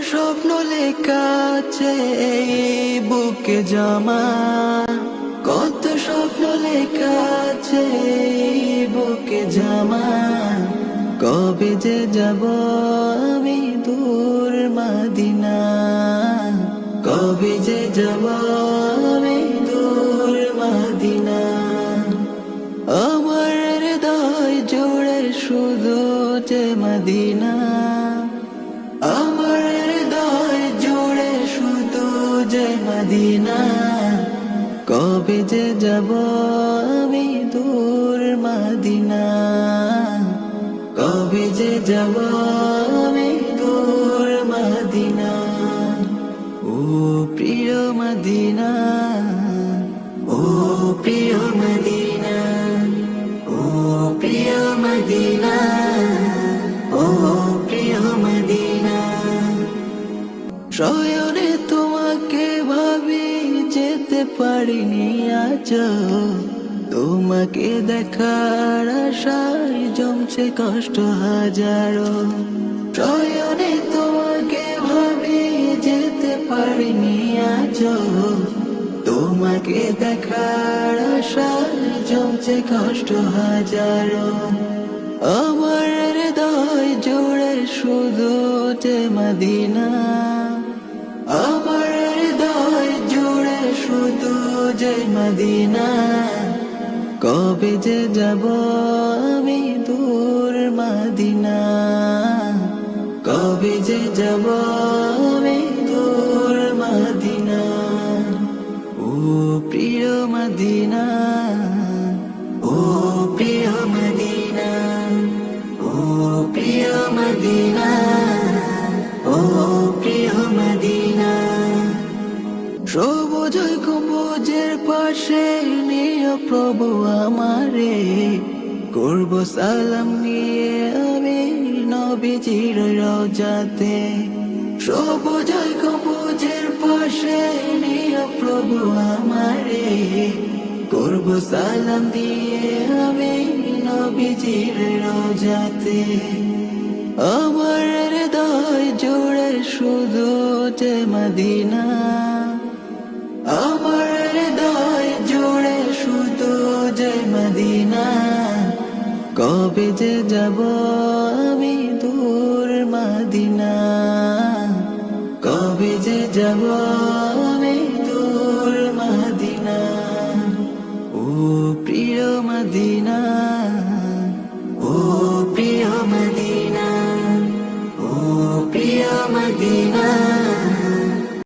স্বপ্ন লেখা এই বুকে জমা। কত স্বপ্ন লেখা আছে এই বুকে জমা। কবে যে যাব আমি দূর মাদিনা। কবে যে যাব আমি দূর মাদিনা। আমার হৃদয় জুড়ে শুধু যে মদিনা। কবে যে যাব আমি দূর মদিনা? কবে যে যাব আমি দূর মদিনা? ও প্রিয় মদিনা, ও প্রিয় মদিনা, ও প্রিয় মদিনা, ও প্রিয় মদিনা। পারিনি আজ তোমাকে দেখার আশায় জমছে কষ্ট হাজারো। শয়নে তোমাকে ভাবি যেতে পারিনি আজ তোমাকে দেখার আশায় জমছে কষ্ট হাজারো। আমার হৃদয় জুড়ে শুধু যে মদিনা। যে মদিনা, কবে যে যাব আমি দূর মদিনা। কবে যে যাব আমি দূর মদিনা। ও প্রিয় মদিনা, ও প্রিয় মদিনা, ও প্রিয় মদিনা, ও প্রিয় মদিনা। সবুজ কবুজের পাশে নিয় প্রভু আমারে। করব সালাম নিয়ে আমি নবীজির রোজাতে সবুজ কবুজের পাশে নিয় প্রভু আমারে। করব সালাম দিয়ে আমি নবীজির আমার হৃদয় জুড়ে শুধু যে মদিনা। কবে যে যাব আমি দূর মাদিনা? কবে যে যাব আমি দূর মাদিনা? ও প্রিয় মাদিনা, ও প্রিয় মদিনা।